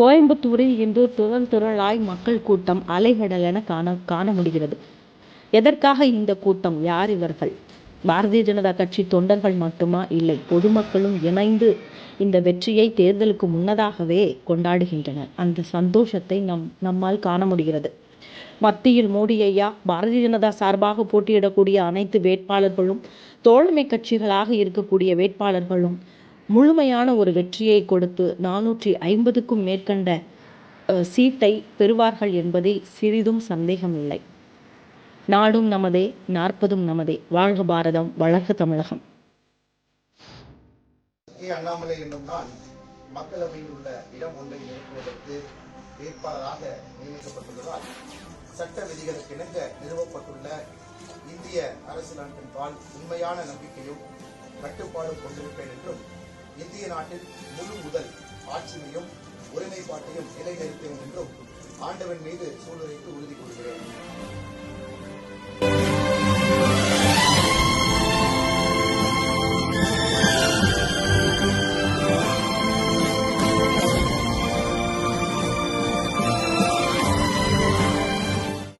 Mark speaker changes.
Speaker 1: கோயம்புத்தூரில் இன்று திரள் திரளாய் மக்கள் கூட்டம் அலைகடலென காண காண முடிகிறது. எதற்காக இந்த கூட்டம்? யார் இவர்கள்? பாரதிய ஜனதா கட்சி தொண்டர்கள் மட்டுமா? இல்லை, பொதுமக்களும் இணைந்து இந்த வெற்றியை தேர்தலுக்கு முன்னதாகவே கொண்டாடுகின்றனர். அந்த சந்தோஷத்தை நம் நம்மால் காண முடிகிறது. மத்தியில் மோடி ஐயா, பாரதிய ஜனதா சார்பாக போட்டியிடக்கூடிய அனைத்து வேட்பாளர்களும், தோழமை கட்சிகளாக இருக்கக்கூடிய வேட்பாளர்களும் முழுமையான ஒரு வெற்றியை கொடுத்து நானூற்றி ஐம்பதுக்கும் மேற்கண்ட சீட்டை பெறுவார்கள் என்பதில் சிறிதும் சந்தேகமில்லை. நாடும் நமதே, நாற்பதும் நமதே! வாழ்க பாரதம்! வளர்க தமிழகம்!
Speaker 2: அண்ணாமலை என்னும் நான் மக்களவையில் உள்ள இடம் ஒன்றை நிரப்புவதற்கு வேட்பாளராக நியமிக்கப்பட்டுள்ளதால் சட்ட விதிகளுக்கு இணங்க நிறுவப்பட்டுள்ள இந்திய அரசியலமைப்பின் பால் உண்மையான நம்பிக்கையும் கட்டுப்பாடும் கொண்டிருப்பேன் என்றும் இந்திய நாட்டில் முழு முதல் ஆட்சியையும் ஒருமைப்பாட்டையும் நிலைநிறுத்தேன் என்றும் ஆண்டவன் மீது சூளுரைத்து உறுதி கொள்கிறேன்